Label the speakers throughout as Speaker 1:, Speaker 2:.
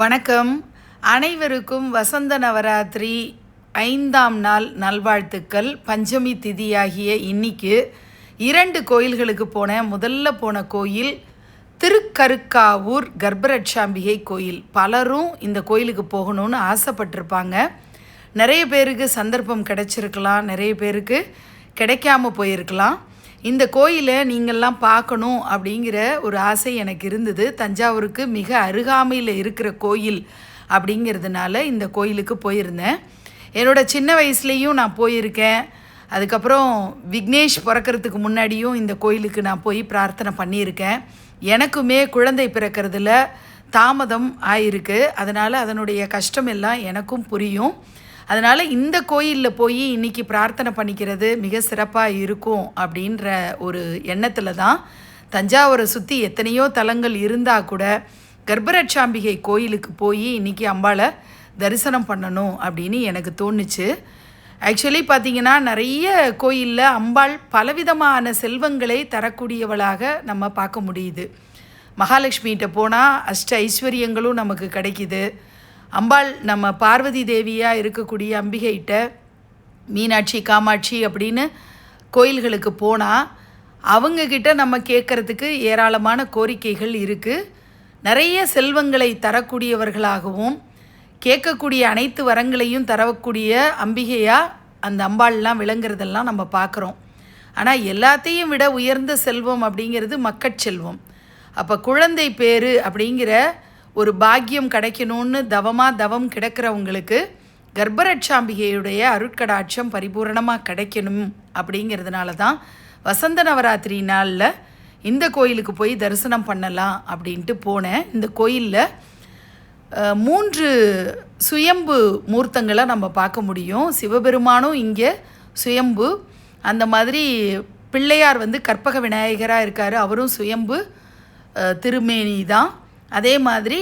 Speaker 1: வணக்கம். அனைவருக்கும் வசந்த நவராத்திரி ஐந்தாம் நாள் நல்வாழ்த்துக்கள். பஞ்சமி திதியாகிய இன்னைக்கு இரண்டு கோயில்களுக்கு போன முதல்ல போன கோயில் திருக்கருக்காவூர் கர்ப்பரட்சாம்பிகை கோயில். பலரும் இந்த கோயிலுக்கு போகணும்னு ஆசைப்பட்டிருப்பாங்க. நிறைய பேருக்கு சந்தர்ப்பம் கிடைச்சிருக்கலாம் நிறைய பேருக்கு கிடைக்காம போயிருக்கலாம். இந்த கோயிலை நீங்கள்லாம் பார்க்கணும் அப்படிங்கிற ஒரு ஆசை எனக்கு இருந்தது. தஞ்சாவூருக்கு மிக அருகாமையில் இருக்கிற கோயில் அப்படிங்கிறதுனால இந்த கோயிலுக்கு போயிருந்தேன். என்னோட சின்ன வயசுலேயும் நான் போயிருக்கேன். அதுக்கப்புறம் விக்னேஷ் பிறக்கறதுக்கு முன்னாடியும் இந்த கோயிலுக்கு நான் போய் பிரார்த்தனை பண்ணியிருக்கேன். எனக்குமே குழந்தை பிறக்கிறதுல தாமதம் ஆயிருக்கு. அதனால் அதனுடைய கஷ்டம் எல்லாம் எனக்கும் புரியும். அதனால் இந்த கோயிலில் போய் இன்னைக்கு பிரார்த்தனை பண்ணிக்கிறது மிக சிறப்பாக இருக்கும் அப்படின்ற ஒரு எண்ணத்தில் தான் தஞ்சாவூரை சுற்றி எத்தனையோ தலங்கள் இருந்தால் கூட கர்ப்பரட்சாம்பிகை கோயிலுக்கு போய் இன்னைக்கு அம்பாளை தரிசனம் பண்ணணும் அப்படின்னு எனக்கு தோணுச்சு. ஆக்சுவலி பார்த்திங்கன்னா நிறைய கோயிலில் அம்பாள் பலவிதமான செல்வங்களை தரக்கூடியவளாக நம்ம பார்க்க முடியுது. மகாலட்சுமிகிட்ட போனால் அஷ்ட ஐஸ்வர்யங்களும் நமக்கு கிடைக்கிது. அம்பாள் நம்ம பார்வதி தேவியாக இருக்கக்கூடிய அம்பிகைகிட்ட மீனாட்சி காமாட்சி அப்படின்னு கோயில்களுக்கு போனால் அவங்கக்கிட்ட நம்ம கேட்குறதுக்கு ஏராளமான கோரிக்கைகள் இருக்குது நிறைய செல்வங்களை தரக்கூடியவர்களாகவும் கேட்கக்கூடிய அனைத்து வரங்களையும் தரக்கூடிய அம்பிகையாக அந்த அம்பாள்லாம் விளங்குறதெல்லாம் நம்ம பார்க்குறோம் ஆனால் எல்லாத்தையும் விட உயர்ந்த செல்வம் அப்படிங்கிறது மக்கட்செல்வம். அப்போ குழந்தை பேரு அப்படிங்கிற ஒரு பாக்கியம் கிடைக்கணும்னு தவமாக தவம் கிடக்கிறவங்களுக்கு கர்ப்பரட்சாம்பிகையுடைய அருட்கடாட்சம் பரிபூரணமாக கிடைக்கணும் அப்படிங்கிறதுனால தான் வசந்த நவராத்திரி நாளில் இந்த கோயிலுக்கு போய் தரிசனம் பண்ணலாம் அப்படின்ட்டு போனேன். இந்த கோயிலில் மூன்று சுயம்பு மூர்த்தங்களை நம்ம பார்க்க முடியும். சிவபெருமானும் இங்கே சுயம்பு. அந்த மாதிரி பிள்ளையார் வந்து கற்பக விநாயகராக இருக்கார். அவரும் சுயம்பு திருமேனி தான். அதே மாதிரி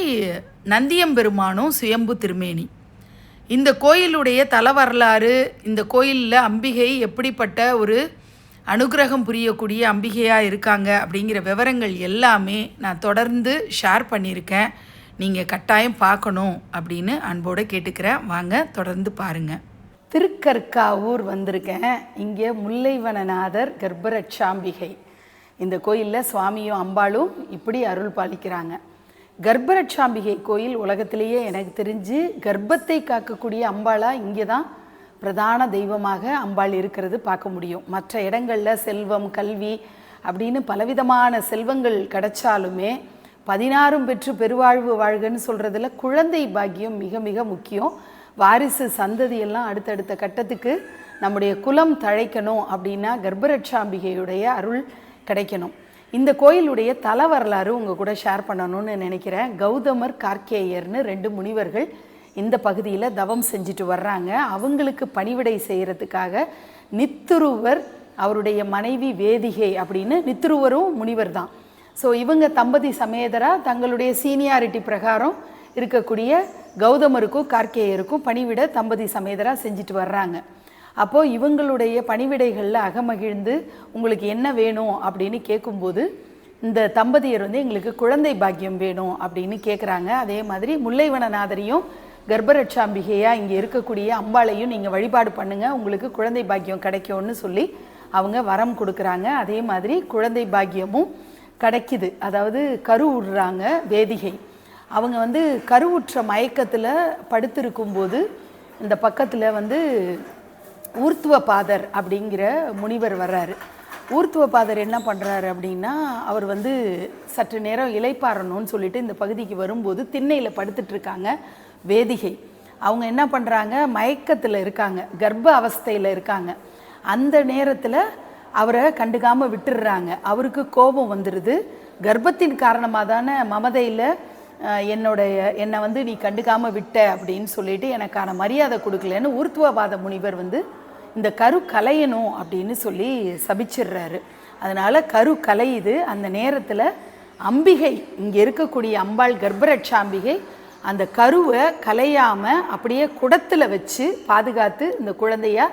Speaker 1: நந்தியம்பெருமானும் சுயம்பு திருமேனி. இந்த கோயிலுடைய தல வரலாறு இந்த கோயிலில் அம்பிகை எப்படிப்பட்ட ஒரு அனுகிரகம் புரியக்கூடிய அம்பிகையாக இருக்காங்க அப்படிங்கிற விவரங்கள் எல்லாமே நான் தொடர்ந்து ஷேர் பண்ணியிருக்கேன். நீங்கள் கட்டாயம் பார்க்கணும் அப்படின்னு அன்போடு கேட்டுக்கிறேன். வாங்க தொடர்ந்து பாருங்கள் திருக்கற்காவூர் வந்திருக்கேன். இங்கே முல்லைவனநாதர் கர்ப்பரட்சாம்பிகை. இந்த கோயிலில் சுவாமியும் அம்பாளும் இப்படி அருள் பாலிக்கிறாங்க. கர்ப்பரட்சாம்பிகை கோயில் உலகத்திலேயே எனக்கு தெரிஞ்சு கர்ப்பத்தை காக்கக்கூடிய அம்பாளா இங்கே தான் பிரதான தெய்வமாக அம்பாள் இருக்கிறது பார்க்க முடியும். மற்ற இடங்களில் செல்வம் கல்வி அப்படின்னு பலவிதமான செல்வங்கள் கிடைச்சாலுமே பதினாறும் பெற்று பெருவாழ்வு வாழ்கன்னு சொல்கிறதுல குழந்தை பாக்கியம் மிக மிக முக்கியம். வாரிசு சந்ததியெல்லாம் அடுத்தடுத்த கட்டத்துக்கு நம்முடைய குலம் தழைக்கணும் அப்படின்னா கர்ப்பரட்சாம்பிகையுடைய அருள் கிடைக்கணும். இந்த கோயிலுடைய தல வரலாறு உங்கள் கூட ஷேர் பண்ணணும்னு நினைக்கிறேன். கௌதமர் கார்க்கேயர்னு ரெண்டு முனிவர்கள் இந்த பகுதியில் தவம் செஞ்சுட்டு வர்றாங்க. அவங்களுக்கு பணிவிடை செய்கிறதுக்காக நித்துருவர் அவருடைய மனைவி வேதிகை அப்படின்னு நித்துருவரும் முனிவர் தான். ஸோ இவங்க தம்பதி சமேதராக தங்களுடைய சீனியாரிட்டி பிரகாரம் இருக்கக்கூடிய கௌதமருக்கும் கார்க்கேயருக்கும் பணிவிட தம்பதி சமேதராக செஞ்சுட்டு வர்றாங்க. அப்போது இவங்களுடைய பணிவிடைகளில் அகமகிழ்ந்து உங்களுக்கு என்ன வேணும் அப்படின்னு கேட்கும்போது இந்த தம்பதியர் வந்து எங்களுக்கு குழந்தை பாக்கியம் வேணும் அப்படின்னு கேட்குறாங்க அதே மாதிரி முல்லைவனநாதரையும் கர்ப்பரட்சாம்பிகையாக இங்கே இருக்கக்கூடிய அம்பாளையும் நீங்கள் வழிபாடு பண்ணுங்கள் உங்களுக்கு குழந்தை பாக்கியம் கிடைக்கும்னு சொல்லி அவங்க வரம் கொடுக்குறாங்க. அதே மாதிரி குழந்தை பாக்கியமும் கிடைக்கிது. அதாவது கரு விடுறாங்க வேதிகை. அவங்க வந்து கருவுற்ற மயக்கத்தில் படுத்திருக்கும்போது இந்த பக்கத்தில் வந்து ஊர்த்துவ பாதர் அப்படிங்கிற முனிவர் வர்றாரு. ஊர்த்துவ பாதர் என்ன பண்ணுறாரு அப்படின்னா அவர் வந்து சற்று நேரம் இலைப்பாறணும்னு சொல்லிட்டு இந்த பகுதிக்கு வரும்போது திண்ணையில் படுத்துட்ருக்காங்க வேதிகை. அவங்க என்ன பண்ணுறாங்க மயக்கத்தில் இருக்காங்க கர்ப்ப அவஸ்தையில் இருக்காங்க. அந்த நேரத்தில் அவரை கண்டுக்காமல் விட்டுடுறாங்க அவருக்கு கோபம் வந்துடுது கர்ப்பத்தின் காரணமாக தானே மமதையில் என்னுடைய என்னை வந்து நீ கண்டுக்காமல் விட்ட அப்படின்னு சொல்லிட்டு எனக்கான மரியாதை கொடுக்கலன்னு ஊர்த்துவவாத முனிவர் வந்து இந்த கரு கலையணும் அப்படின்னு சொல்லி சபிச்சிடுறாரு. அதனால் கரு கலையுது அந்த நேரத்தில் அம்பிகை இங்கே இருக்கக்கூடிய அம்பாள் கர்ப்பரட்சாம்பிகை அந்த கருவை கலையாமல் அப்படியே குடத்தில் வச்சு பாதுகாத்து இந்த குழந்தைய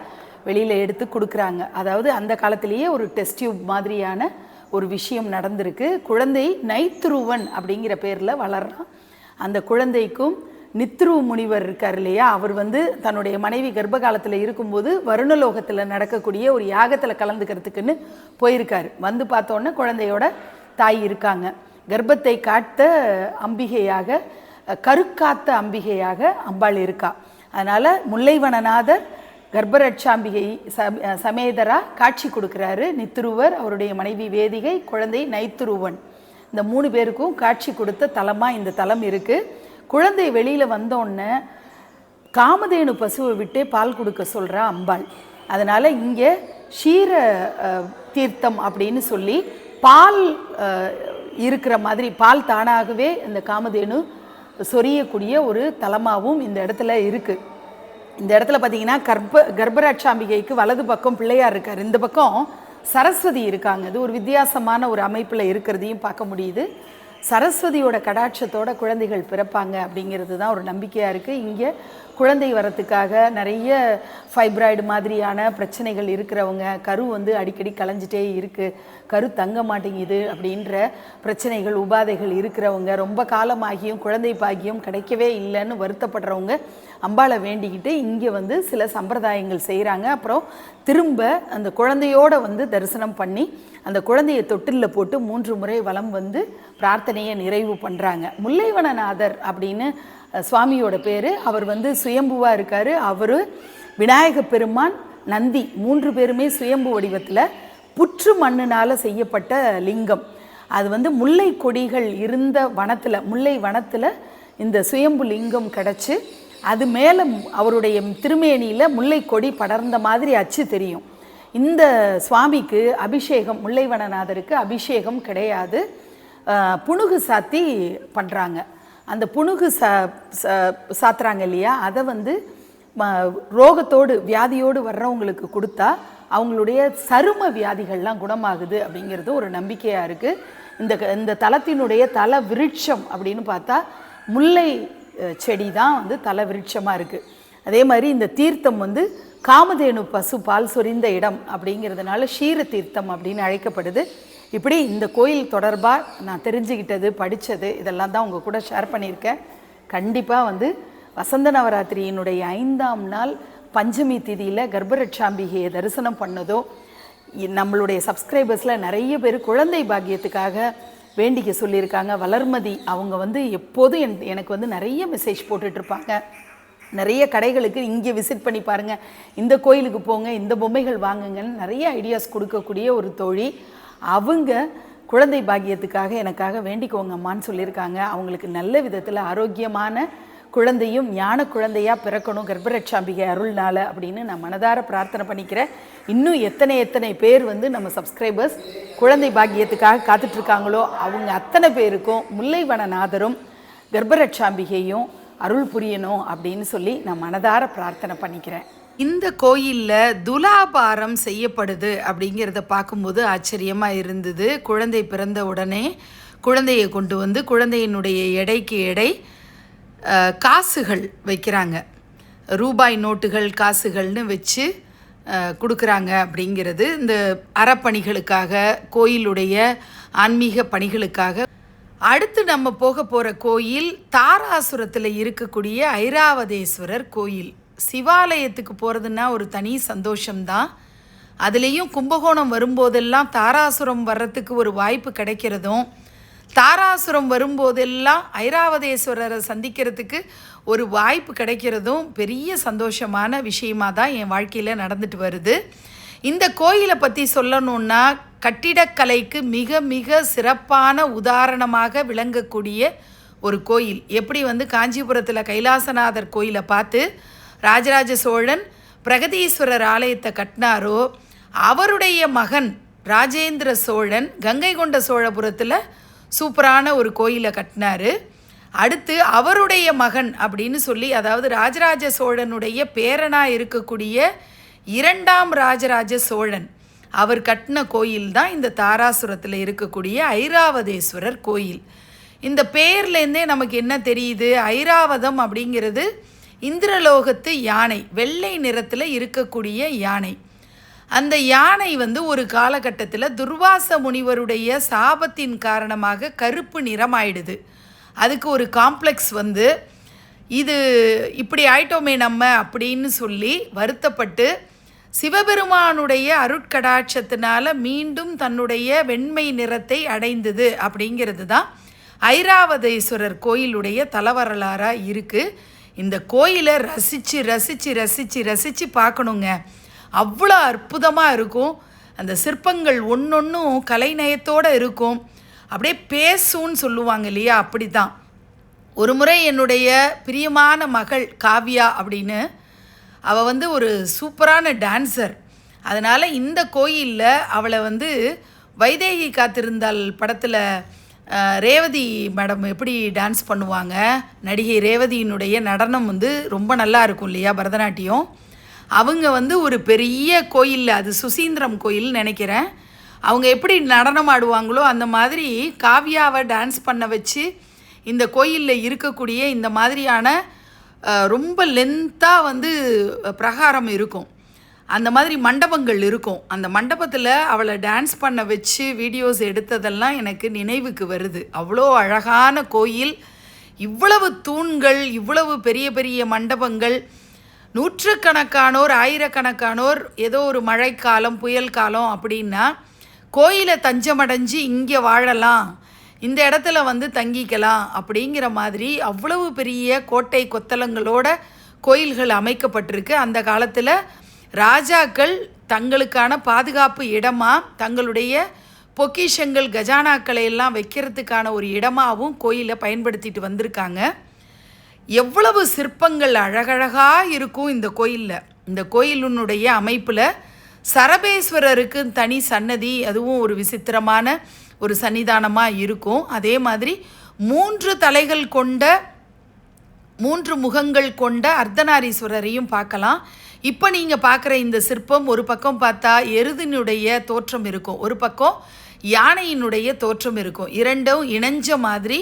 Speaker 1: வெளியில் எடுத்து கொடுக்குறாங்க. அதாவது அந்த காலத்திலேயே ஒரு டெஸ்ட் டியூப் மாதிரியான ஒரு விஷயம் நடந்திருக்கு. குழந்தை நைத்ருவன் அப்படிங்கிற பேரில் வளர்றான் அந்த குழந்தைக்கும் நித்ரு முனிவர் இருக்கார் இல்லையா? அவர் வந்து தன்னுடைய மனைவி கர்ப்ப காலத்தில் இருக்கும்போது வருணலோகத்தில் நடக்கக்கூடிய ஒரு யாகத்தில் கலந்துக்கிறதுக்குன்னு போயிருக்காரு. வந்து பார்த்தோன்னே குழந்தையோட தாய் இருக்காங்க. கர்ப்பத்தை காத்த அம்பிகையாக கருக்காத்த அம்பிகையாக அம்பாள் இருக்கா. அதனால் முல்லைவனநாதர் கர்ப்பரட்சாம்பிகை ச சமேதரா காட்சி கொடுக்குறாரு. நித்திருவர் அவருடைய மனைவி வேதிகை குழந்தை நைத்துருவன் இந்த மூணு பேருக்கும் காட்சி கொடுத்த தலமாக இந்த தலம் இருக்குது குழந்தை வெளியில் வந்தோடனே காமதேனு பசுவை விட்டே பால் கொடுக்க சொல்கிறா அம்பாள். அதனால் இங்கே ஷீர தீர்த்தம் அப்படின்னு சொல்லி பால் இருக்கிற மாதிரி பால் தானாகவே இந்த காமதேனு சொரியக்கூடிய ஒரு தலமாகவும் இந்த இடத்துல இருக்குது இந்த இடத்துல பார்த்தீங்கன்னா கர்ப்ப கர்ப்பராட்சாம்பிகைக்கு வலது பக்கம் பிள்ளையார் இருக்கார். இந்த பக்கம் சரஸ்வதி இருக்காங்க. அது ஒரு வித்தியாசமான ஒரு அமைப்பில் இருக்கிறதையும் பார்க்க முடியுது. சரஸ்வதியோட கடாட்சத்தோட குழந்தைகள் பிறப்பாங்க அப்படிங்கிறது தான் ஒரு நம்பிக்கையாக இருக்குது இங்கே குழந்தை வரத்துக்காக நிறைய ஃபைப்ராய்டு மாதிரியான பிரச்சனைகள் இருக்கிறவங்க கரு வந்து அடிக்கடி கலைஞ்சிட்டே இருக்குது கரு தங்க மாட்டேங்குது அப்படின்ற பிரச்சனைகள் உபாதைகள் இருக்கிறவங்க ரொம்ப காலமாகியும் குழந்தை பாக்கியம் கிடைக்கவே இல்லைன்னு வருத்தப்படுறவங்க அம்பாளை வேண்டிக்கிட்டு இங்கே வந்து சில சம்பிரதாயங்கள் செய்கிறாங்க அப்புறம் திரும்ப அந்த குழந்தையோட வந்து தரிசனம் பண்ணி அந்த குழந்தையை தொட்டிலில் போட்டு மூன்று முறை வலம் வந்து பிரார்த்தனை பிரார்த்தனையை நிறைவு பண்ணுறாங்க முல்லைவனநாதர் அப்படின்னு சுவாமியோட பேர். அவர் வந்து சுயம்புவாக இருக்கார். அவர் விநாயக பெருமான் நந்தி மூன்று பேருமே சுயம்பு வடிவத்தில் புற்று மண்ணினால் செய்யப்பட்ட லிங்கம். அது வந்து முல்லை கொடிகள் இருந்த வனத்தில் முல்லை வனத்தில் இந்த சுயம்பு லிங்கம் கிடச்சி அது மேலே அவருடைய திருமேனியில் முல்லை கொடி படர்ந்த மாதிரி அச்சு தெரியும். இந்த சுவாமிக்கு அபிஷேகம் முல்லைவனநாதருக்கு அபிஷேகம் கிடையாது. புணுகு சாத்தி பண்ணுறாங்க அந்த புணுகு சா சாத்துறாங்க இல்லையா? அதை வந்து ம- ரோகத்தோடு வியாதியோடு வர்றவங்களுக்கு கொடுத்தா அவங்களுடைய சரும வியாதிகள்லாம் குணமாகுது அப்படிங்கிறது ஒரு நம்பிக்கையாக இருக்குது இந்த க- இந்த தலத்தினுடைய தல விருட்சம் அப்படின்னு பார்த்தா முல்லை செடி தான் வந்து தல விருட்சமாக இருக்குது அதே மாதிரி இந்த தீர்த்தம் வந்து காமதேனு பசு பால் சொரிந்த இடம் அப்படிங்கிறதுனால ஷீர தீர்த்தம் அப்படின்னு அழைக்கப்படுது. இப்படி இந்த கோயில் தொடர்பாக நான் தெரிஞ்சுக்கிட்டது படித்தது இதெல்லாம் தான் உங்கள் கூட ஷேர் பண்ணியிருக்கேன். கண்டிப்பாக வந்து வசந்த நவராத்திரியினுடைய ஐந்தாம் நாள் பஞ்சமி திதியில் கர்ப்பரட்சாம்பிகையை தரிசனம் பண்ணதோ இ- நம்மளுடைய சப்ஸ்கிரைபர்ஸில் நிறைய பேர் குழந்தை பாக்கியத்துக்காக வேண்டிக்க சொல்லியிருக்காங்க. வளர்மதி அவங்க வந்து எப்போதும் என் எனக்கு வந்து நிறைய மெசேஜ் போட்டுட்ருப்பாங்க. நிறைய கடைகளுக்கு இங்கே விசிட் பண்ணி பாருங்கள் இந்த கோயிலுக்கு போங்க இந்த பொம்மைகள் வாங்குங்கன்னு நிறைய ஐடியாஸ் கொடுக்கக்கூடிய ஒரு தோழி. அவங்க குழந்தை பாக்கியத்துக்காக எனக்காக வேண்டிக்கோங்கம்மான்னு சொல்லியிருக்காங்க. அவங்களுக்கு நல்ல விதத்தில் ஆரோக்கியமான குழந்தையும் ஞான குழந்தையாக பிறக்கணும் கர்ப்பரட்சாம்பிகை அருள்னால அப்படின்னு நான் மனதார பிரார்த்தனை பண்ணிக்கிறேன். இன்னும் எத்தனை எத்தனை பேர் வந்து நம்ம சப்ஸ்கிரைபர்ஸ் குழந்தை பாக்கியத்துக்காக காத்துட்ருக்காங்களோ அவங்க அத்தனை பேருக்கும் முல்லைவனநாதரும் கர்ப்பரட்சாம்பிகையும் அருள் புரியணும் அப்படின்னு சொல்லி நான் மனதார பிரார்த்தனை பண்ணிக்கிறேன். இந்த கோயிலில் துலாபாரம் செய்யப்படுது அப்படிங்கிறத பார்க்கும்போது ஆச்சரியமாக இருந்தது. குழந்தை பிறந்த உடனே குழந்தையை கொண்டு வந்து குழந்தையினுடைய எடைக்கு எடை காசுகள் வைக்கிறாங்க. ரூபாய் நோட்டுகள் காசுகள்னு வச்சு கொடுக்குறாங்க அப்படிங்கிறது. இந்த அறப்பணிகளுக்காக கோயிலுடைய ஆன்மீக பணிகளுக்காக. அடுத்து நம்ம போக போகிற கோயில் தாராசுரத்தில் இருக்கக்கூடிய ஐராவதேஸ்வரர் கோயில். சிவாலயத்துக்கு போகிறதுனா ஒரு தனி சந்தோஷம்தான். அதுலேயும் கும்பகோணம் வரும்போதெல்லாம் தாராசுரம் வர்றதுக்கு ஒரு வாய்ப்பு கிடைக்கிறதும் தாராசுரம் வரும்போதெல்லாம் ஐராவதேஸ்வரரை சந்திக்கிறதுக்கு ஒரு வாய்ப்பு கிடைக்கிறதும் பெரிய சந்தோஷமான விஷயமாக தான் என் வாழ்க்கையில் நடந்துட்டு வருது. இந்த கோயிலை பற்றி சொல்லணுன்னா கட்டிடக்கலைக்கு மிக மிக சிறப்பான உதாரணமாக விளங்கக்கூடிய ஒரு கோயில். எப்படி வந்து காஞ்சிபுரத்தில் கைலாசநாதர் கோயிலை பார்த்து ராஜராஜ சோழன் பிரகதீஸ்வரர் ஆலயத்தை கட்டினாரோ அவருடைய மகன் ராஜேந்திர சோழன் கங்கை கொண்ட சோழபுரத்தில் சூப்பரான ஒரு கோயிலை கட்டினாரு. அடுத்து அவருடைய மகன் அப்படின்னு சொல்லி அதாவது ராஜராஜ சோழனுடைய பேரனாக இருக்கக்கூடிய இரண்டாம் ராஜராஜ சோழன் அவர் கட்டின கோயில் தான் இந்த தாராசுரத்தில் இருக்கக்கூடிய ஐராவதேஸ்வரர் கோயில். இந்த பேர்லேருந்தே நமக்கு என்ன தெரியுது? ஐராவதம் அப்படிங்கிறது இந்திரலோகத்து யானை வெள்ளை நிறத்தில் இருக்கக்கூடிய யானை. அந்த யானை வந்து ஒரு காலகட்டத்தில் துர்வாச முனிவருடைய சாபத்தின் காரணமாக கருப்பு நிறமாயிடுது. அதுக்கு ஒரு காம்ப்ளெக்ஸ் வந்து இது இப்படி ஆயிட்டோமே நம்ம அப்படின்னு சொல்லி வருத்தப்பட்டு சிவபெருமானுடைய அருட்கடாட்சத்தினால மீண்டும் தன்னுடைய வெண்மை நிறத்தை அடைந்தது அப்படிங்கிறது தான் ஐராவதேஸ்வரர் கோயிலுடைய தலவரலாறாக இருக்குது இந்த கோயிலை ரசித்து ரசித்து ரசித்து ரசித்து பார்க்கணுங்க. அவ்வளோ அற்புதமாக இருக்கும். அந்த சிற்பங்கள் ஒன்றொன்றும் கலைநயத்தோடு இருக்கும். அப்படியே பேசும்னு சொல்லுவாங்க இல்லையா? அப்படி தான் ஒரு முறை என்னுடைய பிரியமான மகள் காவ்யா அப்படின்னு அவள் வந்து ஒரு சூப்பரான டான்ஸர் அதனால் இந்த கோயிலில் அவளை வந்து வைதேகி காத்திருந்தால் படத்தில் ரேவதி மேடம் எப்படி டான்ஸ் பண்ணுவாங்க? நடிகை ரேவதியினுடைய நடனம் வந்து ரொம்ப நல்லா இருக்கும் இல்லையா பரதநாட்டியம்? அவங்க வந்து ஒரு பெரிய கோயிலில் அது சுசீந்திரம் கோயில் நினைக்கிறேன். அவங்க எப்படி நடனம் ஆடுவாங்களோ அந்த மாதிரி காவ்யாவை டான்ஸ் பண்ண வச்சு இந்த கோயிலில் இருக்கக்கூடிய இந்த மாதிரியான ரொம்ப லென்த்தாக வந்து பிரகாரம் இருக்கும். அந்த மாதிரி மண்டபங்கள் இருக்கும். அந்த மண்டபத்தில் அவளை டான்ஸ் பண்ண வச்சு வீடியோஸ் எடுத்ததெல்லாம் எனக்கு நினைவுக்கு வருது. அவ்வளோ அழகான கோயில். இவ்வளவு தூண்கள் இவ்வளவு பெரிய பெரிய மண்டபங்கள். நூற்றுக்கணக்கானோர் ஆயிரக்கணக்கானோர் ஏதோ ஒரு மழைக்காலம் புயல் காலம் அப்படின்னா கோயிலை தஞ்சமடைஞ்சு இங்கே வாழலாம். இந்த இடத்துல வந்து தங்கிக்கலாம் அப்படிங்கிற மாதிரி அவ்வளவு பெரிய கோட்டை கொத்தளங்களோட கோயில்கள் அமைக்கப்பட்டிருக்கு. அந்த காலத்தில் ராஜாக்கள் தங்களுக்கான பாதுகாப்பு இடமா தங்களுடைய பொக்கிஷங்கள் கஜானாக்களை எல்லாம் வைக்கிறதுக்கான ஒரு இடமாகவும் கோயிலை பயன்படுத்திட்டு வந்திருக்காங்க. எவ்வளவு சிற்பங்கள் அழகழகாக இருக்கும் இந்த கோயிலில். இந்த கோயிலினுடைய அமைப்பில் சரபேஸ்வரருக்கு தனி சன்னதி அதுவும் ஒரு விசித்திரமான ஒரு சன்னிதானமாக இருக்கும். அதே மாதிரி மூன்று தலைகள் கொண்ட மூன்று முகங்கள் கொண்ட அர்த்தநாரீஸ்வரரையும் பார்க்கலாம். இப்போ நீங்கள் பார்க்குற இந்த சிற்பம் ஒரு பக்கம் பார்த்தா எருதினுடைய தோற்றம் இருக்கும் ஒரு பக்கம் யானையினுடைய தோற்றம் இருக்கும். இரண்டும் இணைஞ்ச மாதிரி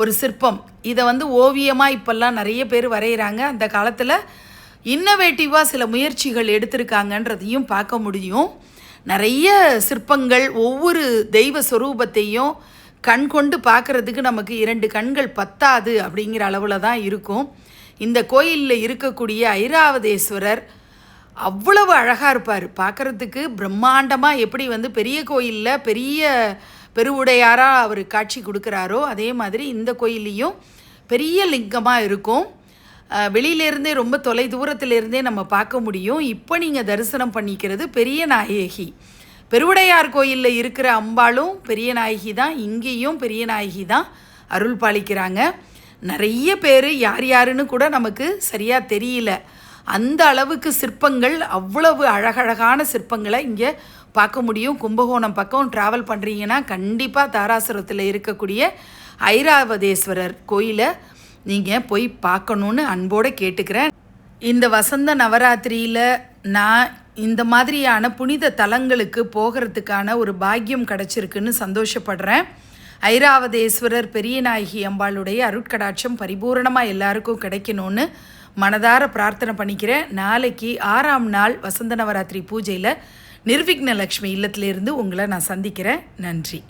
Speaker 1: ஒரு சிற்பம். இதை வந்து ஓவியமாக இப்போல்லாம் நிறைய பேர் வரைகிறாங்க அந்த காலத்தில் இன்னோவேட்டிவாக சில முயற்சிகள் எடுத்திருக்காங்கன்றதையும் பார்க்க முடியும். நிறைய சிற்பங்கள் ஒவ்வொரு தெய்வ சொரூபத்தையும் கண் கொண்டு பார்க்குறதுக்கு நமக்கு இரண்டு கண்கள் பத்தாது அப்படிங்கிற அளவில் தான் இருக்கும். இந்த கோயிலில் இருக்கக்கூடிய ஐராவதேஸ்வரர் அவ்வளவு அழகாக இருப்பார். பார்க்குறதுக்கு பிரம்மாண்டமாக எப்படி வந்து பெரிய கோயிலில் பெரிய பெருவுடையாராக அவர் காட்சி கொடுக்குறாரோ அதே மாதிரி இந்த கோயில்லையும் பெரிய லிங்கமாக இருக்கும். வெளியிலேருந்தே ரொம்ப தொலை தூரத்திலிருந்தே நம்ம பார்க்க முடியும். இப்போ நீங்கள் தரிசனம் பண்ணிக்கிறது பெரிய நாயகி. பெருவுடையார் கோயிலில் இருக்கிற அம்பாளும் பெரிய நாயகி தான். இங்கேயும் பெரிய நாயகி தான் அருள் பாலிக்கிறாங்க. நிறைய பேர் யார் யாருன்னு கூட நமக்கு சரியாக தெரியல. அந்த அளவுக்கு சிற்பங்கள் அவ்வளவு அழகழகான சிற்பங்களை இங்கே பார்க்க முடியும். கும்பகோணம் பக்கம் ட்ராவல் பண்ணுறீங்கன்னா கண்டிப்பாக தாராசுரத்தில் இருக்கக்கூடிய ஐராவதேஸ்வரர் கோயிலை நீங்கள் போய் பார்க்கணுன்னு அன்போடு கேட்டுக்கிறேன். இந்த வசந்த நவராத்திரியில் நான் இந்த மாதிரியான புனித தலங்களுக்கு போகிறதுக்கான ஒரு பாக்கியம் கிடச்சிருக்குன்னு சந்தோஷப்படுறேன். ஐராவதேஸ்வரர் பெரியநாயகி அம்பாளுடைய அருட்கடாட்சம் பரிபூரணமாக எல்லாருக்கும் கிடைக்கணும்னு மனதார பிரார்த்தனை பண்ணிக்கிறேன் நாளைக்கு ஆறாம் நாள் வசந்த நவராத்திரி பூஜையில் நிர்விக்ன லக்ஷ்மி இல்லத்திலேருந்து உங்களை நான் சந்திக்கிறேன். நன்றி.